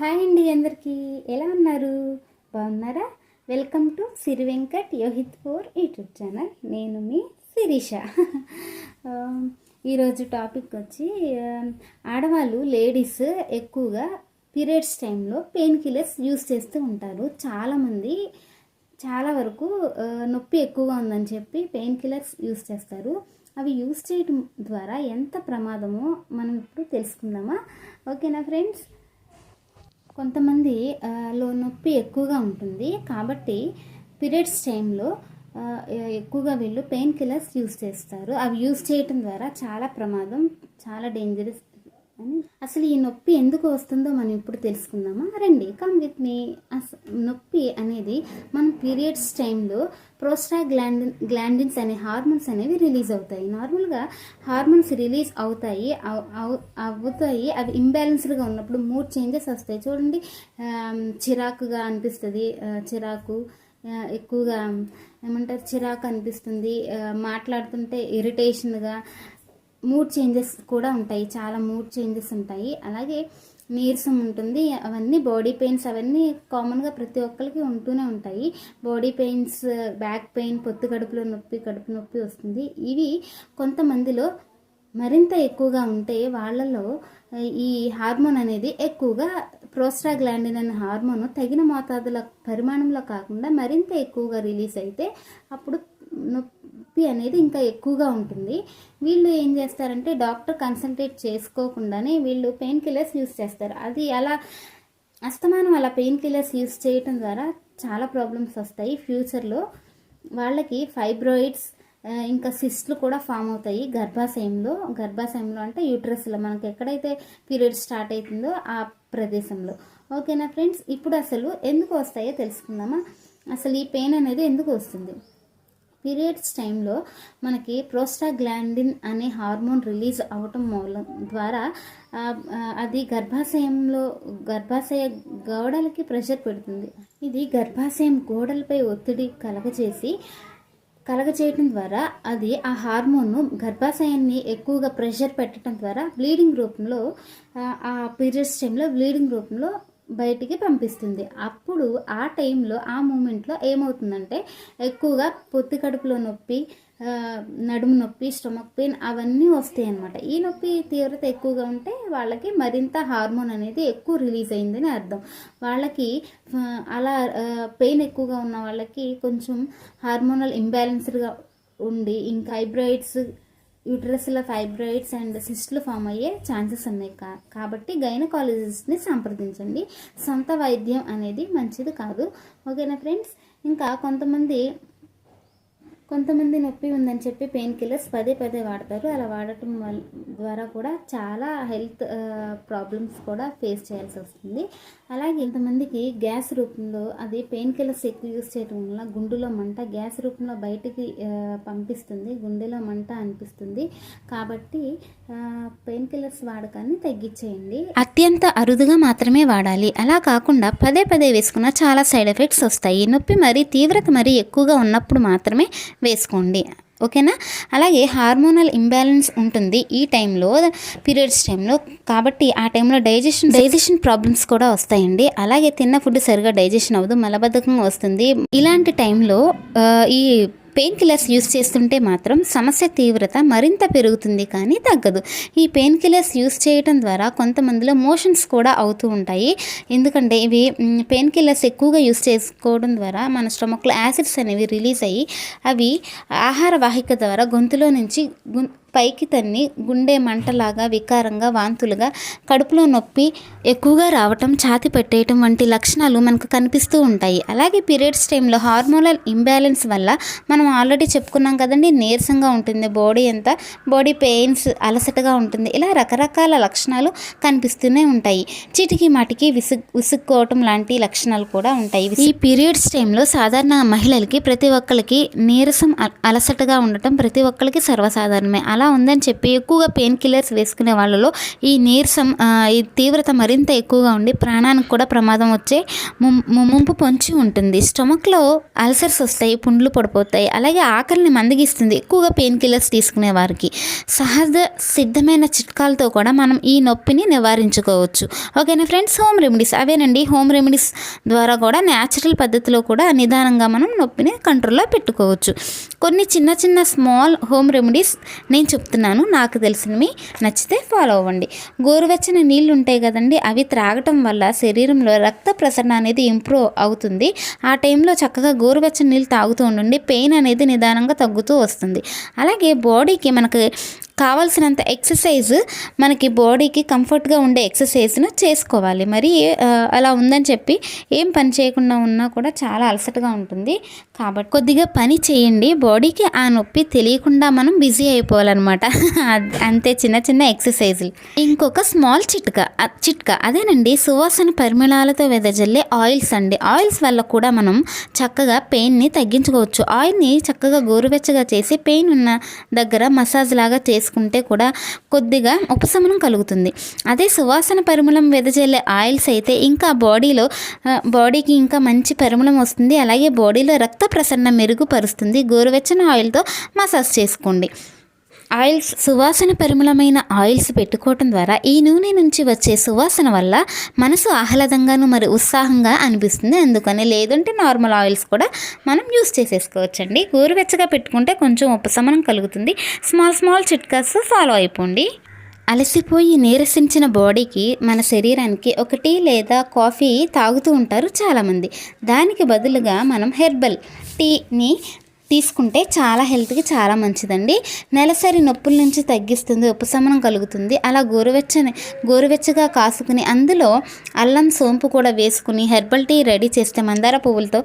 Hi అండి అందరికీ. ఎలా ఉన్నారు? బాగున్నారా? Welcome to Siri Venkat Yohit four YouTube channel. నేను మీ శిరీష. ఈరోజు టాపిక్ వచ్చి ఆడవాళ్ళు లేడీస్ ఎక్కువగా పీరియడ్స్ టైంలో పెయిన్ కిల్లర్స్ యూస్ చేస్తూ ఉంటారు. చాలామంది చాలా వరకు నొప్పి ఎక్కువగా ఉందని చెప్పి పెయిన్ కిల్లర్స్ యూస్ చేస్తారు. అవి యూస్ చేయడం ద్వారా ఎంత ప్రమాదమో మనం ఇప్పుడు తెలుసుకుందామా? ఓకేనా ఫ్రెండ్స్? కొంతమంది లో నొప్పి ఎక్కువగా ఉంటుంది. కాబట్టి పీరియడ్స్ టైంలో ఎక్కువగా వీళ్ళు పెయిన్ కిల్లర్స్ యూస్ చేస్తారు. అవి యూస్ చేయటం ద్వారా చాలా ప్రమాదం చాలా డేంజరస్ అని. అసలు ఈ నొప్పి ఎందుకు వస్తుందో మనం ఇప్పుడు తెలుసుకుందామా? రండి కమ్ విత్ మీ అస నొప్పి అనేది మనం పీరియడ్స్ టైంలో ప్రోస్టా గ్లాండిన్ గ్లాండిన్స్ అనే హార్మోన్స్ అనేవి రిలీజ్ అవుతాయి. నార్మల్గా హార్మోన్స్ రిలీజ్ అవుతాయి అవుతాయి. అవి ఇంబ్యాలెన్స్డ్గా ఉన్నప్పుడు మూడ్ చేంజెస్ వస్తాయి. చూడండి చిరాకుగా అనిపిస్తుంది చిరాకు ఎక్కువగా ఏమంటారు చిరాకు అనిపిస్తుంది మాట్లాడుతుంటే ఇరిటేషన్గా మూడ్ చేంజెస్ కూడా ఉంటాయి. చాలా మూడ్ చేంజెస్ ఉంటాయి. అలాగే నీరసం ఉంటుంది. అవన్నీ బాడీ పెయిన్స్ అవన్నీ కామన్గా ప్రతి ఒక్కరికి ఉంటూనే ఉంటాయి. బాడీ పెయిన్స్ బ్యాక్ పెయిన్ పొత్తు కడుపులో నొప్పి కడుపు నొప్పి వస్తుంది. ఇవి కొంతమందిలో మరింత ఎక్కువగా ఉంటే వాళ్ళలో ఈ హార్మోన్ అనేది ఎక్కువగా ప్రోస్టాగ్లాండిన్ అనే హార్మోన్ తగిన మోతాదుల పరిమాణంలో కాకుండా మరింత ఎక్కువగా రిలీజ్ అయితే అప్పుడు నొప్పి అనేది ఇంకా ఎక్కువగా ఉంటుంది. వీళ్ళు ఏం చేస్తారంటే డాక్టర్ కన్సల్టేట్ చేసుకోకుండానే వీళ్ళు పెయిన్ కిల్లర్స్ యూస్ చేస్తారు. అది అలా అస్తమానం అలా పెయిన్ కిల్లర్స్ యూస్ చేయటం ద్వారా చాలా ప్రాబ్లమ్స్ వస్తాయి. ఫ్యూచర్లో వాళ్ళకి ఫైబ్రాయిడ్స్ ఇంకా సిస్ట్లు కూడా ఫామ్ అవుతాయి గర్భాశయంలో. గర్భాశయంలో అంటే యూట్రస్లో మనకి ఎక్కడైతే పీరియడ్ స్టార్ట్ అవుతుందో ఆ ప్రదేశంలో. ఓకేనా ఫ్రెండ్స్? ఇప్పుడు అసలు ఎందుకు వస్తాయో తెలుసుకుందామా? అసలు ఈ పెయిన్ అనేది ఎందుకు వస్తుంది? పీరియడ్స్ టైంలో మనకి ప్రోస్టాగ్లాండిన్ అనే హార్మోన్ రిలీజ్ అవటం మూలం ద్వారా అది గర్భాశయంలో గర్భాశయ గోడలకి ప్రెషర్ పెడుతుంది. ఇది గర్భాశయం గోడలపై ఒత్తిడి కలగజేసి కలగచేయటం ద్వారా అది ఆ హార్మోన్ను గర్భాశయాన్ని ఎక్కువగా ప్రెషర్ పెట్టడం ద్వారా బ్లీడింగ్ రూపంలో ఆ పీరియడ్స్ టైంలో బ్లీడింగ్ రూపంలో బయటికి పంపిస్తుంది. అప్పుడు ఆ టైంలో ఆ మూమెంట్లో ఏమవుతుందంటే ఎక్కువగా పొత్తి కడుపులో నొప్పి నడుము నొప్పి స్టమక్ పెయిన్ అవన్నీ వస్తాయి అనమాట ఈ నొప్పి తీవ్రత ఎక్కువగా ఉంటే వాళ్ళకి మరింత హార్మోన్ అనేది ఎక్కువ రిలీజ్ అయిందని అర్థం. వాళ్ళకి అలా పెయిన్ ఎక్కువగా ఉన్న వాళ్ళకి కొంచెం హార్మోనల్ ఇంబ్యాలెన్స్డ్గా ఉండి ఇంకా ఐబ్రాయిడ్స్ యూట్రస్లో ఫైబ్రాయిడ్స్ అండ్ సిస్ట్లు ఫామ్ అయ్యే ఛాన్సెస్ ఉన్నాయి కా కాబట్టి గైనకాలజిస్ట్ని సంప్రదించండి. సొంత వైద్యం అనేది మంచిది కాదు. ఓకేనా ఫ్రెండ్స్? ఇంకా కొంతమంది కొంతమంది నొప్పి ఉందని చెప్పి పెయిన్ కిల్లర్స్ పదే పదే వాడతారు. అలా వాడటం వల్ల ద్వారా కూడా చాలా హెల్త్ ప్రాబ్లమ్స్ కూడా ఫేస్ చేయాల్సి వస్తుంది. అలాగే ఇంతమందికి గ్యాస్ రూపంలో అది పెయిన్ కిల్లర్స్ ఎక్కువ యూస్ చేయడం వల్ల గుండెలో మంట గ్యాస్ రూపంలో బయటికి పంపిస్తుంది. గుండెలో మంట అనిపిస్తుంది. కాబట్టి పెయిన్ కిల్లర్స్ వాడకాన్ని తగ్గించేయండి. అత్యంత అరుదుగా మాత్రమే వాడాలి. అలా కాకుండా పదే పదే వేసుకున్న చాలా సైడ్ ఎఫెక్ట్స్ వస్తాయి. నొప్పి మరీ తీవ్రత మరీ ఎక్కువగా ఉన్నప్పుడు మాత్రమే వేసుకోండి. ఓకేనా? అలాగే హార్మోనల్ ఇంబ్యాలెన్స్ ఉంటుంది ఈ టైంలో పీరియడ్స్ టైంలో. కాబట్టి ఆ టైంలో డైజెషన్ డైజెషన్ ప్రాబ్లమ్స్ కూడా వస్తాయండి. అలాగే తిన్న ఫుడ్ సరిగా డైజెషన్ అవ్వదు మలబద్ధకం వస్తుంది. ఇలాంటి టైంలో ఈ పెయిన్ కిల్లర్స్ యూస్ చేస్తుంటే మాత్రం సమస్య తీవ్రత మరింత పెరుగుతుంది కానీ తగ్గదు. ఈ పెయిన్ కిల్లర్స్ యూస్ చేయడం ద్వారా కొంతమందిలో మోషన్స్ కూడా అవుతూ ఉంటాయి. ఎందుకంటే ఇవి పెయిన్ కిల్లర్స్ ఎక్కువగా యూస్ చేసుకోవడం ద్వారా మన స్టమక్లో యాసిడ్స్ అనేవి రిలీజ్ అయ్యి అవి ఆహార వాహిక ద్వారా గొంతులో నుంచి పైకి తన్ని గుండె మంటలాగా వికారంగా వాంతులుగా కడుపులో నొప్పి ఎక్కువగా రావటం ఛాతి పెట్టేయటం వంటి లక్షణాలు మనకు కనిపిస్తూ ఉంటాయి. అలాగే పీరియడ్స్ టైంలో హార్మోనల్ ఇంబ్యాలెన్స్ వల్ల మనం ఆల్రెడీ చెప్పుకున్నాం కదండి నీరసంగా ఉంటుంది బాడీ అంతా బాడీ పెయిన్స్ అలసటగా ఉంటుంది. ఇలా రకరకాల లక్షణాలు కనిపిస్తూనే ఉంటాయి. చిటికి మాటికి విసుగ్ విసుక్కోవటం లాంటి లక్షణాలు కూడా ఉంటాయి. ఈ పీరియడ్స్ టైంలో సాధారణ మహిళలకి ప్రతి ఒక్కరికి నీరసం అలసటగా ఉండటం ప్రతి ఒక్కరికి సర్వసాధారణమే. అలా ఉందని చెప్పి ఎక్కువగా పెయిన్ కిల్లర్స్ వేసుకునే వాళ్ళలో ఈ నీరసం ఈ తీవ్రత మరింత ఎక్కువగా ఉండి ప్రాణానికి కూడా ప్రమాదం వచ్చే ముం- ము- ముంపు పొంచి ఉంటుంది. స్టమక్లో అల్సర్స్ వస్తాయి పుండ్లు పడిపోతాయి. అలాగే ఆకలిని మందగిస్తుంది ఎక్కువగా పెయిన్ కిల్లర్స్ తీసుకునే వారికి. సహజ సిద్ధమైన చిట్కాలతో కూడా మనం ఈ నొప్పిని నివారించుకోవచ్చు. ఓకేనా ఫ్రెండ్స్? హోమ్ రెమెడీస్ అవేనండి. హోమ్ రెమెడీస్ ద్వారా కూడా న్యాచురల్ పద్ధతిలో కూడా నిదానంగా మనం నొప్పిని కంట్రోల్లో పెట్టుకోవచ్చు. కొన్ని చిన్న చిన్న స్మాల్ హోమ్ రెమెడీస్ నేను చెప్తున్నాను. నాకు తెలిసినవి నచ్చితే ఫాలో అవ్వండి. గోరువెచ్చని నీళ్ళు ఉంటాయి కదండి అవి త్రాగటం వల్ల శరీరంలో రక్త ప్రసరణ అనేది ఇంప్రూవ్ అవుతుంది. ఆ టైంలో చక్కగా గోరువెచ్చని నీళ్ళు తాగుతూ ఉండండి. పెయిన్ అనేది నిదానంగా తగ్గుతూ వస్తుంది. అలాగే బాడీకి మనకి కావాల్సినంత ఎక్సర్సైజ్ మనకి బాడీకి కంఫర్ట్గా ఉండే ఎక్సర్సైజ్ను చేసుకోవాలి. మరి అలా ఉందని చెప్పి ఏం పని చేయకుండా ఉన్నా కూడా చాలా అలసటగా ఉంటుంది. కాబట్టి కొద్దిగా పని చేయండి. బాడీకి ఆ నొప్పి తెలియకుండా మనం బిజీ అయిపోవాలన్నమాట. అంతే చిన్న చిన్న ఎక్సర్సైజ్లు ఇంకొక స్మాల్ చిట్కా చిట్క చిట్కా. అదేనండి సువాసన పరిమళాలతో వెదజల్లే ఆయిల్స్ అండి. ఆయిల్స్ వల్ల కూడా మనం చక్కగా పెయిన్ని తగ్గించుకోవచ్చు. ఆయిల్ని చక్కగా గోరువెచ్చగా చేసి పెయిన్ ఉన్న దగ్గర మసాజ్ లాగా చేసుకుంటే కూడా కొద్దిగా ఉపశమనం కలుగుతుంది. అదే సువాసన పరిమళం వెదజల్లే ఆయిల్స్ అయితే ఇంకా బాడీలో బాడీకి ఇంకా మంచి పరిమళం వస్తుంది. అలాగే బాడీలో రక్త ప్రసరణ మెరుగుపరుస్తుంది. గోరువెచ్చని ఆయిల్తో మసాజ్ చేసుకోండి. ఆయిల్స్ సువాసన పరిమళమైన ఆయిల్స్ పెట్టుకోవటం ద్వారా ఈ నూనె నుంచి వచ్చే సువాసన వల్ల మనసు ఆహ్లాదంగాను మరి ఉత్సాహంగా అనిపిస్తుంది. అందుకని లేదంటే నార్మల్ ఆయిల్స్ కూడా మనం యూస్ చేసేసుకోవచ్చండి. గోరువెచ్చగా పెట్టుకుంటే కొంచెం ఉపశమనం కలుగుతుంది. స్మాల్ స్మాల్ చిట్కాస్ ఫాలో అయిపోండి. అలసిపోయి నీరసించిన బాడీకి మన శరీరానికి ఒకటి లేదా కాఫీ తాగుతూ ఉంటారు చాలామంది. దానికి బదులుగా మనం హెర్బల్ టీని తీసుకుంటే చాలా హెల్త్కి చాలా మంచిదండి. నెలసరి నొప్పుల నుంచి తగ్గిస్తుంది ఉపశమనం కలుగుతుంది. అలా గోరువెచ్చని గోరువెచ్చగా కాసుకుని అందులో అల్లం సోంపు కూడా వేసుకుని హెర్బల్ టీ రెడీ చేస్తే మందార పువ్వులతో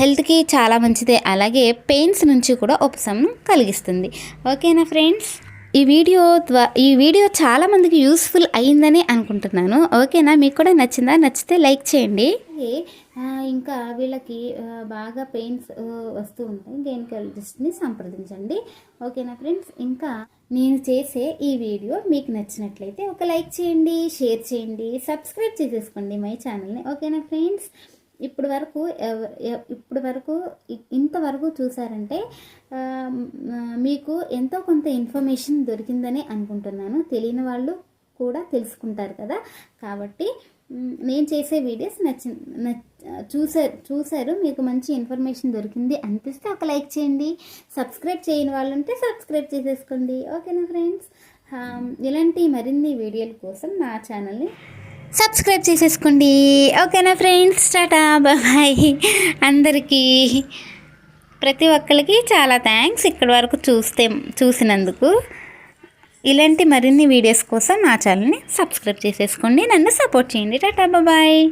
హెల్త్కి చాలా మంచిదే. అలాగే పెయిన్స్ నుంచి కూడా ఉపశమనం కలిగిస్తుంది. ఓకేనా ఫ్రెండ్స్? ఈ వీడియో ద్వా ఈ వీడియో చాలా మందికి యూస్ఫుల్ అయిందని అనుకుంటున్నాను. ఓకేనా? మీకు కూడా నచ్చిందా? నచ్చితే లైక్ చేయండి. ఇంకా వీళ్ళకి బాగా పెయిన్స్ వస్తూ ఉంటాయి. గైనకాలజిస్ట్ని సంప్రదించండి. ఓకేనా ఫ్రెండ్స్? ఇంకా నేను చేసే ఈ వీడియో మీకు నచ్చినట్లయితే ఒక లైక్ చేయండి షేర్ చేయండి సబ్స్క్రైబ్ చేసేసుకోండి మై ఛానల్ని. ఓకేనా ఫ్రెండ్స్? ఇప్పుడు వరకు ఎవ- ఇప్పుడు వరకు ఇంతవరకు చూసారంటే మీకు ఎంతో కొంత ఇన్ఫర్మేషన్ దొరికిందని అనుకుంటున్నాను. తెలియని వాళ్ళు కూడా తెలుసుకుంటారు కదా. కాబట్టి నేను చేసే వీడియోస్ నచ్చి చూసారు చూసారు మీకు మంచి ఇన్ఫర్మేషన్ దొరికింది అనిపిస్తే ఒక లైక్ చేయండి. సబ్స్క్రైబ్ చేయని వాళ్ళు ఉంటే సబ్స్క్రైబ్ చేసేసుకోండి. ఓకేనా ఫ్రెండ్స్? ఇలాంటి మరిన్ని వీడియోల కోసం నా ఛానల్ని సబ్స్క్రైబ్ చేసేసుకోండి. ఓకేనా ఫ్రెండ్స్? టాటా బాయ్. అందరికీ ప్రతి ఒక్కరికి చాలా థ్యాంక్స్ ఇక్కడి వరకు చూస్తే చూసినందుకు. ఇలాంటి మరిన్ని వీడియోస్ కోసం నా ఛానల్ని సబ్స్క్రైబ్ చేసేసుకోండి. నన్ను సపోర్ట్ చేయండి. Tata bye.